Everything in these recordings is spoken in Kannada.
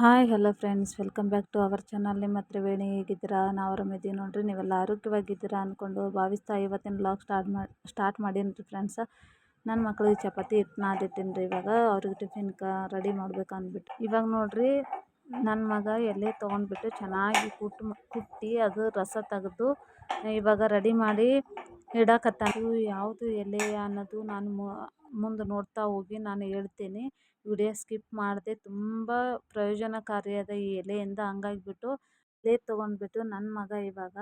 Hi hello friends welcome back to our channel ನಿಮ್ಮ ಹತ್ರ ವೇಣಿ ಹೇಗಿದ್ದೀರಾ? ನಾವು ಆರಾಮಿದ್ದೀವಿ ನೋಡಿರಿ. ನೀವೆಲ್ಲ ಆರೋಗ್ಯವಾಗಿದ್ದೀರಾ ಅಂದ್ಕೊಂಡು ಭಾವಿಸ್ತಾ ಇವತ್ತಿನ ಬ್ಲಾಗ್ ಸ್ಟಾರ್ಟ್ ಮಾಡಿ ಸ್ಟಾರ್ಟ್ ಮಾಡೀನಿ ರೀ ಫ್ರೆಂಡ್ಸ ನನ್ನ ಮಕ್ಳಿಗೆ ಚಪಾತಿ ಹಿಟ್ಟು ರೀ ಇವಾಗ. ಅವ್ರಿಗೆ ಕ ರೆಡಿ ಮಾಡ್ಬೇಕು ಅಂದ್ಬಿಟ್ಟು. ಇವಾಗ ನೋಡಿರಿ ನನ್ನ ಮಗ ಎಲೆ ತೊಗೊಂಡ್ಬಿಟ್ಟು ಚೆನ್ನಾಗಿ ಕುಟ್ಟು ಕುಟ್ಟಿ ಅದು ರಸ ತೆಗೆದು ಇವಾಗ ರೆಡಿ ಮಾಡಿ ಇಡಕತ್ತ ಯಾವುದು ಎಲೆ ಅನ್ನೋದು ನಾನು ಮುಂದೆ ನೋಡ್ತಾ ಹೋಗಿ ನಾನು ಹೇಳ್ತೀನಿ. ವಿಡಿಯೋ ಸ್ಕಿಪ್ ಮಾಡಿದೆ, ತುಂಬ ಪ್ರಯೋಜನಕಾರಿಯಾದ ಈ ಎಲೆಯಿಂದ. ಹಂಗಾಗಿಬಿಟ್ಟು ಎಲೆ ತೊಗೊಂಡ್ಬಿಟ್ಟು ನನ್ನ ಮಗ ಇವಾಗ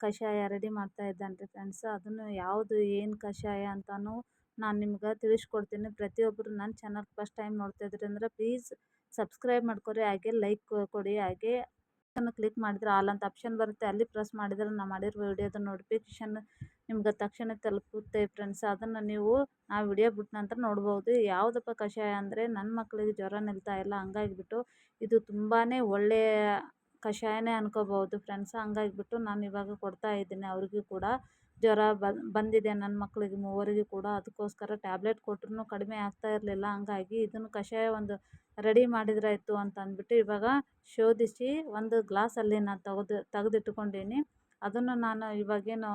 ಕಷಾಯ ರೆಡಿ ಮಾಡ್ತಾ ಇದ್ದಾನೆ ರೀ ಫ್ರೆಂಡ್ಸ್ ಅದನ್ನು ಯಾವುದು ಏನು ಕಷಾಯ ಅಂತಲೂ ನಾನು ನಿಮ್ಗೆ ತಿಳಿಸ್ಕೊಡ್ತೀನಿ. ಪ್ರತಿಯೊಬ್ಬರು ನನ್ನ ಚಾನಲ್ ಫಸ್ಟ್ ಟೈಮ್ ನೋಡ್ತಾ ಇದ್ರಿ ಅಂದರೆ ಪ್ಲೀಸ್ ಸಬ್ಸ್ಕ್ರೈಬ್ ಮಾಡ್ಕೊರಿ, ಹಾಗೆ ಲೈಕ್ ಕೊಡಿ, ಹಾಗೆ ಕ್ಲಿಕ್ ಮಾಡಿದ್ರೆ ಆಲ್ ಅಂತ ಆಪ್ಷನ್ ಬರುತ್ತೆ. ಅಲ್ಲಿ ಪ್ರೆಸ್ ಮಾಡಿದ್ರೆ ನಾವು ಮಾಡಿರೋ ವಿಡಿಯೋದ ನೋಟಿಫಿಕೇಶನ್ ನಿಮ್ಗೆ ತಕ್ಷಣ ತಲುಪುತ್ತೆ ಫ್ರೆಂಡ್ಸ್ ಅದನ್ನು ನೀವು ಆ ವಿಡಿಯೋ ಬಿಟ್ಟ ನಂತರ ನೋಡ್ಬೋದು. ಯಾವುದಪ್ಪ ಕಷಾಯ ಅಂದರೆ ನನ್ನ ಮಕ್ಕಳಿಗೆ ಜ್ವರ ನಿಲ್ತಾ ಇಲ್ಲ, ಹಂಗಾಗಿಬಿಟ್ಟು ಇದು ತುಂಬಾ ಒಳ್ಳೆಯ ಕಷಾಯನೇ ಅನ್ಕೋಬಹುದು ಫ್ರೆಂಡ್ಸ್ ಹಂಗಾಗಿಬಿಟ್ಟು ನಾನು ಇವಾಗ ಕೊಡ್ತಾ ಇದ್ದೀನಿ ಅವ್ರಿಗೂ ಕೂಡ. ಜ್ವರ ಬಂದಿದೆ ನನ್ನ ಮಕ್ಕಳಿಗೆ ಮೂವರಿಗೂ ಕೂಡ ಅದಕ್ಕೋಸ್ಕರ ಟ್ಯಾಬ್ಲೆಟ್ ಕೊಟ್ರೂ ಕಡಿಮೆ ಆಗ್ತಾ ಇರಲಿಲ್ಲ. ಹಂಗಾಗಿ ಇದನ್ನು ಕಷಾಯ ಒಂದು ರೆಡಿ ಮಾಡಿದ್ರಾಯಿತು ಅಂತ ಅಂದ್ಬಿಟ್ಟು ಇವಾಗ ಶೋಧಿಸಿ ಒಂದು ಗ್ಲಾಸಲ್ಲಿ ನಾನು ತೆಗೆದು, ತೆಗೆದಿಟ್ಕೊಂಡೀನಿ. ಅದನ್ನು ನಾನು ಇವಾಗೇನು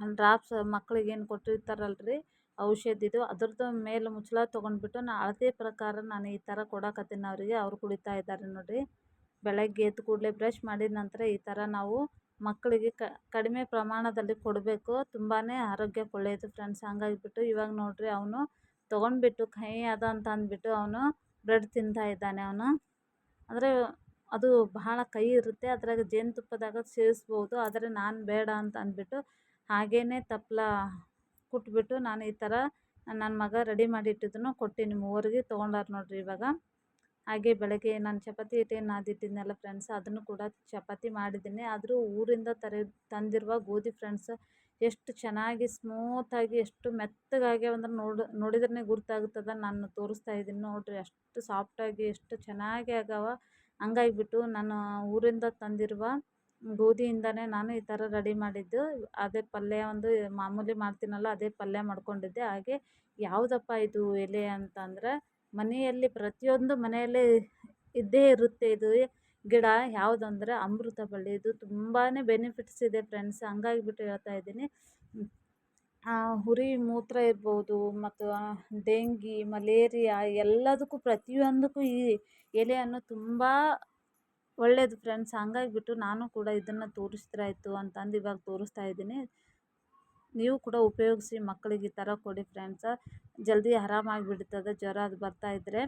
ಡ್ರಾಪ್ಸ್ ಮಕ್ಳಿಗೇನು ಕೊಟ್ಟಿರ್ತಾರಲ್ಲ ರೀ ಔಷಧಿದು, ಅದ್ರದ್ದು ಮೇಲೆ ಮುಚ್ಚಳ ತೊಗೊಂಡ್ಬಿಟ್ಟು ನಾನು ಅಳತೆ ಪ್ರಕಾರ ನಾನು ಈ ಥರ ಕೊಡಕತ್ತೀನಿ ಅವರಿಗೆ ಅವ್ರು ಕುಡಿತಾ ಇದ್ದಾರೆ ನೋಡಿರಿ. ಬೆಳಗ್ಗೆ ಎದ್ದ ಕೂಡಲೇ ಬ್ರಷ್ ಮಾಡಿದ ನಂತರ ಈ ಥರ ನಾವು ಮಕ್ಕಳಿಗೆ ಕಡಿಮೆ ಪ್ರಮಾಣದಲ್ಲಿ ಕೊಡಬೇಕು. ತುಂಬಾ ಆರೋಗ್ಯಕ್ಕೆ ಒಳ್ಳೆಯದು ಫ್ರೆಂಡ್ಸ್ ಹಂಗಾಗಿಬಿಟ್ಟು ಇವಾಗ ನೋಡಿರಿ ಅವನು ತೊಗೊಂಡ್ಬಿಟ್ಟು ಕಹಿ ಅದ ಅಂತ ಅಂದ್ಬಿಟ್ಟು ಅವನು ಬ್ರೆಡ್ ತಿಂತಾ ಇದ್ದಾನೆ ಅವನು. ಅಂದರೆ ಅದು ಬಹಳ ಕಹಿ ಇರುತ್ತೆ. ಅದ್ರಾಗ ಜೇನುತುಪ್ಪದಾಗ ಸೇವಿಸ್ಬೋದು. ಆದರೆ ನಾನು ಬೇಡ ಅಂತ ಅಂದ್ಬಿಟ್ಟು ಹಾಗೇ ತಪ್ಪಲ ಕುಟ್ಬಿಟ್ಟು ನಾನು ಈ ಥರ ನನ್ನ ಮಗ ರೆಡಿ ಮಾಡಿ ಇಟ್ಟಿದ್ದನ್ನು ಕೊಟ್ಟೀನಿ. ಮೂವರಿಗೆ ತೊಗೊಂಡಾರೆ ನೋಡಿರಿ ಇವಾಗ. ಹಾಗೆ ಬೆಳಗ್ಗೆ ನಾನು ಚಪಾತಿ ಹಿಟ್ಟೇನು ನಾದಿಟ್ಟಿದ್ನಲ್ಲ ಫ್ರೆಂಡ್ಸ್ ಅದನ್ನು ಕೂಡ ಚಪಾತಿ ಮಾಡಿದ್ದೀನಿ. ಆದರೂ ಊರಿಂದ ತರಿ ತಂದಿರುವ ಗೋಧಿ ಫ್ರೆಂಡ್ಸ್ ಎಷ್ಟು ಚೆನ್ನಾಗಿ ಸ್ಮೂತಾಗಿ ಎಷ್ಟು ಮೆತ್ತಗಾಗ್ಯಾವ ಅಂದ್ರೆ ನೋಡಿ ನೋಡಿದ್ರೇ ಗುರ್ತಾಗುತ್ತದೆ. ನಾನು ತೋರಿಸ್ತಾ ಇದ್ದೀನಿ ನೋಡಿರಿ ಅಷ್ಟು ಸಾಫ್ಟಾಗಿ ಎಷ್ಟು ಚೆನ್ನಾಗಿ ಆಗ್ಯಾವ ಹಂಗಾಗಿಬಿಟ್ಟು ನಾನು ಊರಿಂದ ತಂದಿರುವ ಗೋಧಿಯಿಂದನೇ ನಾನು ಈ ಥರ ರೆಡಿ ಮಾಡಿದ್ದು. ಅದೇ ಪಲ್ಯ ಒಂದು ಮಾಮೂಲಿ ಮಾಡ್ತೀನಲ್ಲ ಅದೇ ಪಲ್ಯ ಮಾಡ್ಕೊಂಡಿದ್ದೆ. ಹಾಗೆ ಯಾವುದಪ್ಪ ಇದು ಎಲೆ ಅಂತಂದರೆ ಮನೆಯಲ್ಲಿ ಪ್ರತಿಯೊಂದು ಮನೆಯಲ್ಲಿ ಇದ್ದೇ ಇರುತ್ತೆ ಇದು. ಗಿಡ ಯಾವುದಂದ್ರೆ ಅಮೃತ ಬಳ್ಳಿ. ಇದು ತುಂಬಾ ಬೆನಿಫಿಟ್ಸ್ ಇದೆ ಫ್ರೆಂಡ್ಸ್ ಹಂಗಾಗಿ ಬಿಟ್ಟು ಹೇಳ್ತಾ ಇದ್ದೀನಿ. ಹುರಿ ಮೂತ್ರ ಇರ್ಬೋದು, ಮತ್ತು ಡೆಂಗಿ, ಮಲೇರಿಯಾ ಎಲ್ಲದಕ್ಕೂ ಪ್ರತಿಯೊಂದಕ್ಕೂ ಈ ಎಲೆಯನ್ನು ತುಂಬ ಒಳ್ಳೆಯದು ಫ್ರೆಂಡ್ಸ್ ಹಂಗಾಗಿ ಬಿಟ್ಟು ನಾನು ಕೂಡ ಇದನ್ನು ತೋರಿಸಿದ್ರಾಯ್ತು ಅಂತಂದು ಇವಾಗ ತೋರಿಸ್ತಾ ಇದ್ದೀನಿ. ನೀವು ಕೂಡ ಉಪಯೋಗಿಸಿ ಮಕ್ಕಳಿಗೆ ಈ ಥರ ಕೊಡಿ ಫ್ರೆಂಡ್ಸ. ಜಲ್ದಿ ಆರಾಮಾಗಿ ಬಿಡ್ತದೆ ಜ್ವರ ಅದು ಬರ್ತಾಯಿದ್ರೆ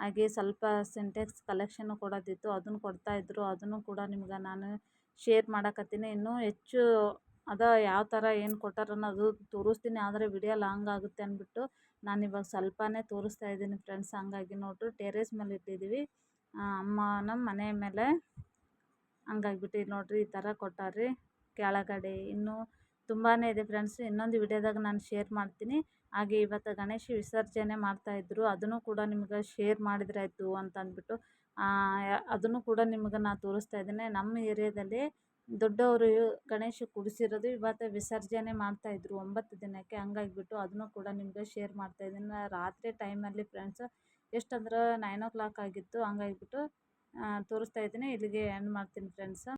ಹಾಗೆ ಸ್ವಲ್ಪ ಸಿಂಟೆಕ್ಸ್ ಕಲೆಕ್ಷನ್ನು ಕೊಡೋದಿತ್ತು. ಅದನ್ನು ಕೊಡ್ತಾಯಿದ್ರು ಅದನ್ನು ಕೂಡ ನಿಮ್ಗೆ ನಾನು ಶೇರ್ ಮಾಡಕತ್ತೀನಿ. ಇನ್ನೂ ಹೆಚ್ಚು ಅದ ಯಾವ ಥರ ಏನು ಕೊಟ್ಟಾರ ಅದು ತೋರಿಸ್ತೀನಿ. ಆದರೆ ವಿಡಿಯೋ ಲಾಂಗ್ ಆಗುತ್ತೆ ಅಂದ್ಬಿಟ್ಟು ನಾನು ಇವಾಗ ಸ್ವಲ್ಪನೇ ತೋರಿಸ್ತಾ ಇದ್ದೀನಿ ಫ್ರೆಂಡ್ಸ್. ಹಂಗಾಗಿ ನೋಡ್ರಿ ಟೆರೇಸ್ ಮೇಲೆ ಇಟ್ಟಿದ್ದೀವಿ. ಅಮ್ಮ ನಮ್ಮ ಮನೆ ಮೇಲೆ ಹಂಗಾಗ್ಬಿಟ್ಟು ನೋಡಿರಿ. ಈ ಥರ ಕೊಟ್ಟಾರ್ರಿ. ಕೆಳಗಡೆ ಇನ್ನೂ ತುಂಬಾ ಇದೆ ಫ್ರೆಂಡ್ಸ್. ಇನ್ನೊಂದು ವಿಡಿಯೋದಾಗ ನಾನು ಶೇರ್ ಮಾಡ್ತೀನಿ. ಹಾಗೆ ಇವತ್ತು ಗಣೇಶ ವಿಸರ್ಜನೆ ಮಾಡ್ತಾಯಿದ್ರು ಅದನ್ನು ಕೂಡ ನಿಮ್ಗೆ ಶೇರ್ ಮಾಡಿದ್ರಾಯ್ತು ಅಂತ ಅಂದ್ಬಿಟ್ಟು. ಅದನ್ನು ಕೂಡ ನಿಮ್ಗೆ ನಾನು ತೋರಿಸ್ತಾ ಇದ್ದೇನೆ. ನಮ್ಮ ಏರಿಯಾದಲ್ಲಿ ದೊಡ್ಡವರು ಗಣೇಶ ಕುಡಿಸಿರೋದು ಇವತ್ತು ವಿಸರ್ಜನೆ ಮಾಡ್ತಾಯಿದ್ರು ಒಂಬತ್ತು ದಿನಕ್ಕೆ ಹಂಗಾಗಿಬಿಟ್ಟು ಅದನ್ನು ಕೂಡ ನಿಮಗೆ ಶೇರ್ ಮಾಡ್ತಾಯಿದ್ದೀನಿ ರಾತ್ರಿ ಟೈಮಲ್ಲಿ ಫ್ರೆಂಡ್ಸ್ ಎಷ್ಟಂದ್ರೆ ನೈನ್ ಓ ಕ್ಲಾಕ್ ಆಗಿತ್ತು. ಹಂಗಾಗಿಬಿಟ್ಟು ತೋರಿಸ್ತಾ ಇದ್ದೀನಿ. ಇಲ್ಲಿಗೆ ಎಂಡ್ ಮಾಡ್ತೀನಿ ಫ್ರೆಂಡ್ಸ.